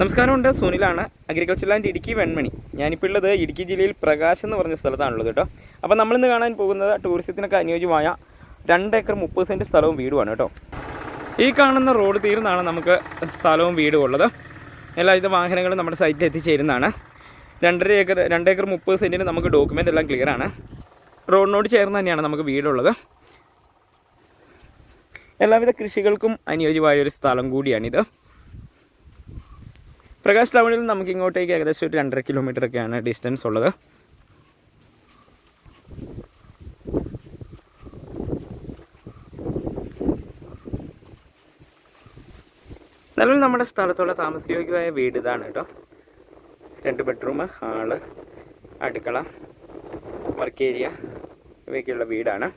നമസ്കാരമുണ്ട് സുനിലാണ് agriculture land Idukki Venmani. ഞാനിപ്പോൾ ഉള്ളത് ഇടുക്കി ജില്ലയിൽ പ്രകാശ് എന്ന് പറഞ്ഞ സ്ഥലത്താണുള്ളത് കേട്ടോ. അപ്പോൾ നമ്മളിന്ന് കാണാൻ പോകുന്നത് ടൂറിസത്തിനൊക്കെ അനുയോജ്യമായ രണ്ട് ഏക്കർ മുപ്പത് സെന്റ് സ്ഥലവും വീടുമാണ് കേട്ടോ. ഈ കാണുന്ന റോഡ് തീർന്നാണ് നമുക്ക് സ്ഥലവും വീടും ഉള്ളത്. എല്ലാവിധ വാഹനങ്ങളും നമ്മുടെ സൈറ്റിൽ എത്തിച്ചേരുന്നതാണ്. രണ്ടര ഏക്കർ രണ്ട് ഏക്കർ മുപ്പത് സെന്റിന് നമുക്ക് ഡോക്യുമെന്റ് എല്ലാം ക്ലിയറാണ് റോഡിനോട് ചേർന്ന് തന്നെയാണ് നമുക്ക് വീടുള്ളത്. എല്ലാവിധ കൃഷികൾക്കും അനുയോജ്യമായ ഒരു സ്ഥലം കൂടിയാണിത്. പ്രകാശ് ടൗണിൽ നിന്ന് നമുക്ക് ഇങ്ങോട്ടേക്ക് ഏകദേശം ഒരു രണ്ടര കിലോമീറ്റർ ഒക്കെയാണ് ഡിസ്റ്റൻസ് ഉള്ളത്. നിലവിൽ നമ്മുടെ സ്ഥലത്തുള്ള താമസയോഗ്യമായ വീട് ഇതാണ് കേട്ടോ രണ്ട് ബെഡ്റൂം ഹാൾ അടുക്കള വർക്ക് ഏരിയ ഇവയൊക്കെയുള്ള വീടാണ്.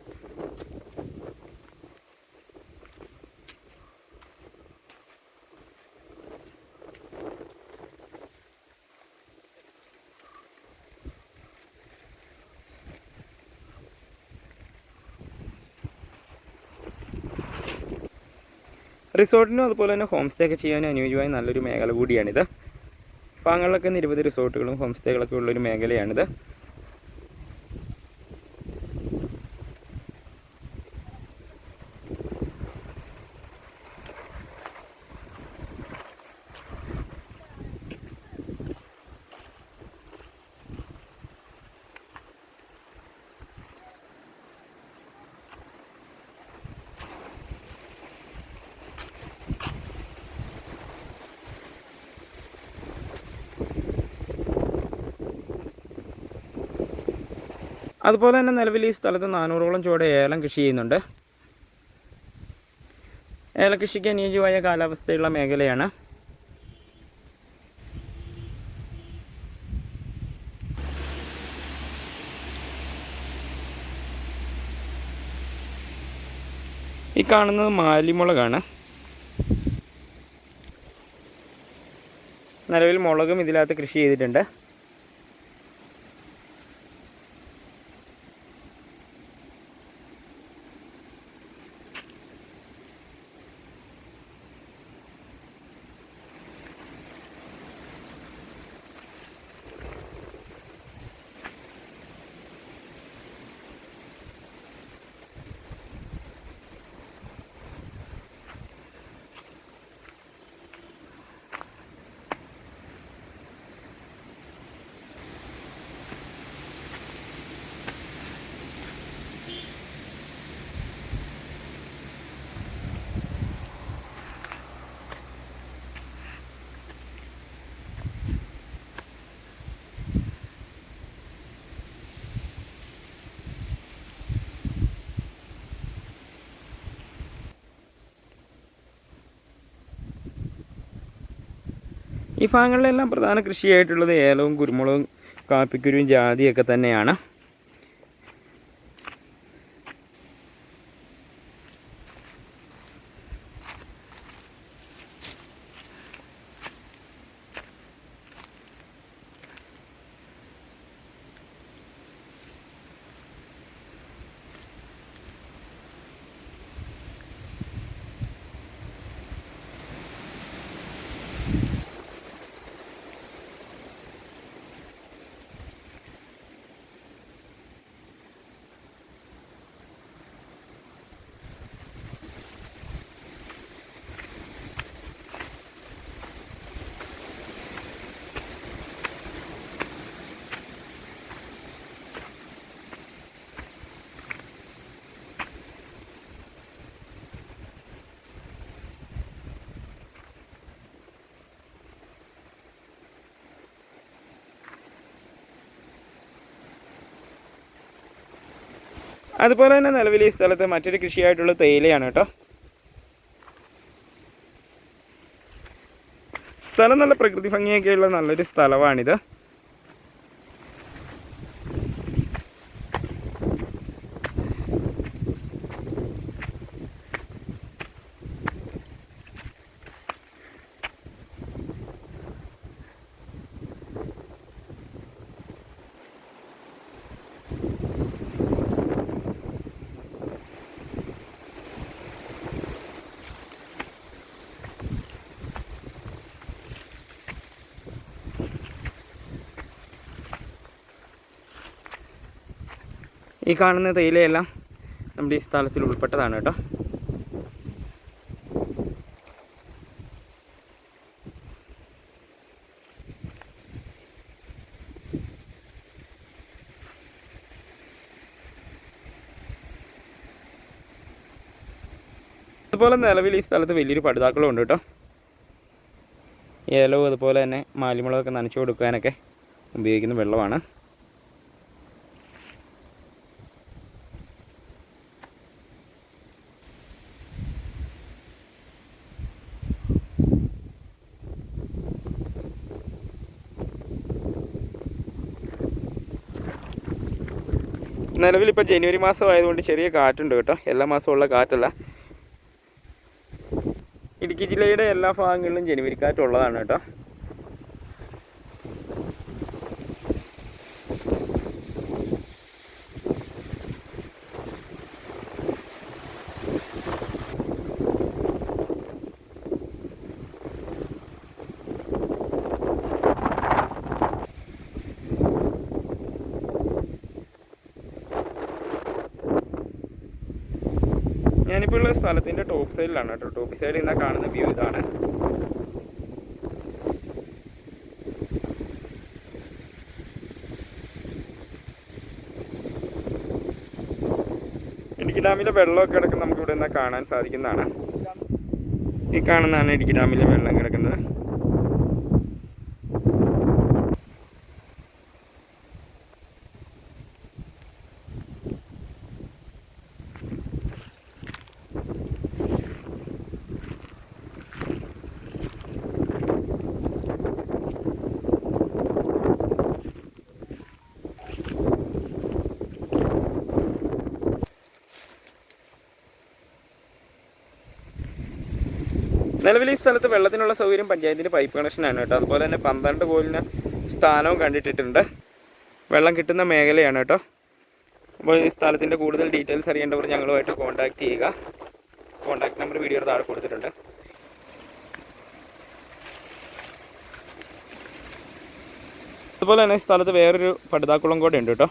റിസോർട്ടിനും അതുപോലെ തന്നെ ഹോം സ്റ്റേ ഒക്കെ ചെയ്യാൻ അനുയോജ്യമായ നല്ലൊരു മേഖല കൂടിയാണിത്. ഭാഗങ്ങളിലൊക്കെ നിരവധി റിസോർട്ടുകളും ഹോം സ്റ്റേകളൊക്കെ ഉള്ളൊരു മേഖലയാണിത്. അതുപോലെ തന്നെ നിലവിൽ ഈ സ്ഥലത്ത് നാനൂറോളം ചുവട് ഏലം കൃഷി ചെയ്യുന്നുണ്ട്. ഏലകൃഷിക്ക് അനുയോജ്യമായ കാലാവസ്ഥയുള്ള മേഖലയാണ്. ഈ കാണുന്നത് മാലിമുളകാണ്. നിലവിൽ മുളകും ഇതിനകത്ത് കൃഷി ചെയ്തിട്ടുണ്ട്. ഈ ഭാഗങ്ങളിലെല്ലാം പ്രധാന കൃഷിയായിട്ടുള്ളത് ഏലവും കുരുമുളകും കാപ്പിക്കുരുവും ജാതിയൊക്കെ തന്നെയാണ്. അതുപോലെ തന്നെ നിലവിൽ ഈ സ്ഥലത്ത് മറ്റൊരു കൃഷിയായിട്ടുള്ള തേയിലയാണ് കേട്ടോ. സ്ഥലം നല്ല പ്രകൃതി ഭംഗിയൊക്കെയുള്ള നല്ലൊരു സ്ഥലമാണിത്. ഈ കാണുന്ന തേയിലയെല്ലാം നമ്മുടെ ഈ സ്ഥലത്തിൽ ഉൾപ്പെട്ടതാണ് കേട്ടോ. അതുപോലെ നിലവിൽ ഈ സ്ഥലത്ത് വലിയൊരു പടുതാക്കളും ഉണ്ട് കേട്ടോ ഏലവും അതുപോലെ തന്നെ മാലിമുളകൊക്കെ നനച്ചു കൊടുക്കാനൊക്കെ ഉപയോഗിക്കുന്ന വെള്ളമാണ്. നിലവിൽ ഇപ്പോൾ ജനുവരി മാസം ആയതുകൊണ്ട് ചെറിയ കാറ്റുണ്ട് കേട്ടോ. എല്ലാ മാസവും ഉള്ള കാറ്റല്ല. ഇടുക്കി ജില്ലയുടെ എല്ലാ ഭാഗങ്ങളിലും ജനുവരി കാറ്റ് ഉള്ളതാണ് കേട്ടോ. ഞാനിപ്പോൾ ഉള്ള സ്ഥലത്തിന്റെ ടോപ്പ് സൈഡിലാണ് കേട്ടോ. ടോപ്പ് സൈഡിൽ നിന്നാണ് കാണുന്ന വ്യൂ ഇതാണ്. ഇടുക്കി ഡാമിലെ വെള്ളമൊക്കെ കിടക്കുന്ന നമുക്ക് ഇവിടെ നിന്ന് കാണാൻ സാധിക്കുന്നതാണ്. ഈ കാണുന്നതാണ് ഇടുക്കി ഡാമിലെ വെള്ളം കിടക്കുന്നത്. നിലവിൽ ഈ സ്ഥലത്ത് വെള്ളത്തിനുള്ള സൗകര്യം പഞ്ചായത്തിന്റെ പൈപ്പ് കണക്ഷനാണ് കേട്ടോ. അതുപോലെ തന്നെ പന്ത്രണ്ട് കോലിന് സ്ഥാനവും കണ്ടിട്ടിട്ടുണ്ട്. വെള്ളം കിട്ടുന്ന മേഖലയാണ് കേട്ടോ. അപ്പോൾ ഈ സ്ഥലത്തിന്റെ കൂടുതൽ ഡീറ്റെയിൽസ് അറിയേണ്ടവർ ഞങ്ങളുമായിട്ട് കോൺടാക്റ്റ് ചെയ്യുക. കോൺടാക്ട് നമ്പർ വീഡിയോയുടെ താഴെ കൊടുത്തിട്ടുണ്ട്. അതുപോലെ തന്നെ ഈ സ്ഥലത്ത് വേറൊരു പടുതാക്കുളം കൂടെ ഉണ്ട് കേട്ടോ.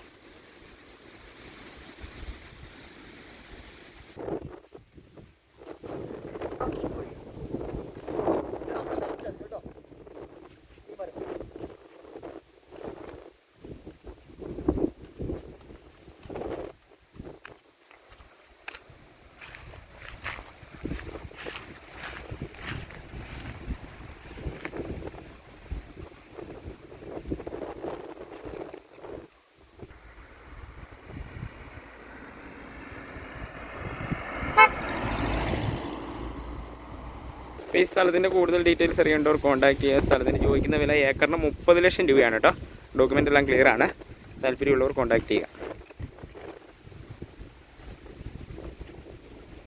അപ്പോൾ ഈ സ്ഥലത്തിന്റെ കൂടുതൽ ഡീറ്റെയിൽസ് അറിയേണ്ടവർ കോൺടാക്ട് ചെയ്യുക. സ്ഥലത്തിന് ചോദിക്കുന്ന വില ഏക്കറിന് മുപ്പത് ലക്ഷം രൂപയാണ് കേട്ടോ. ഡോക്യുമെന്റ് എല്ലാം ക്ലിയർ ആണ്. താല്പര്യമുള്ളവർ കോൺടാക്ട് ചെയ്യുക.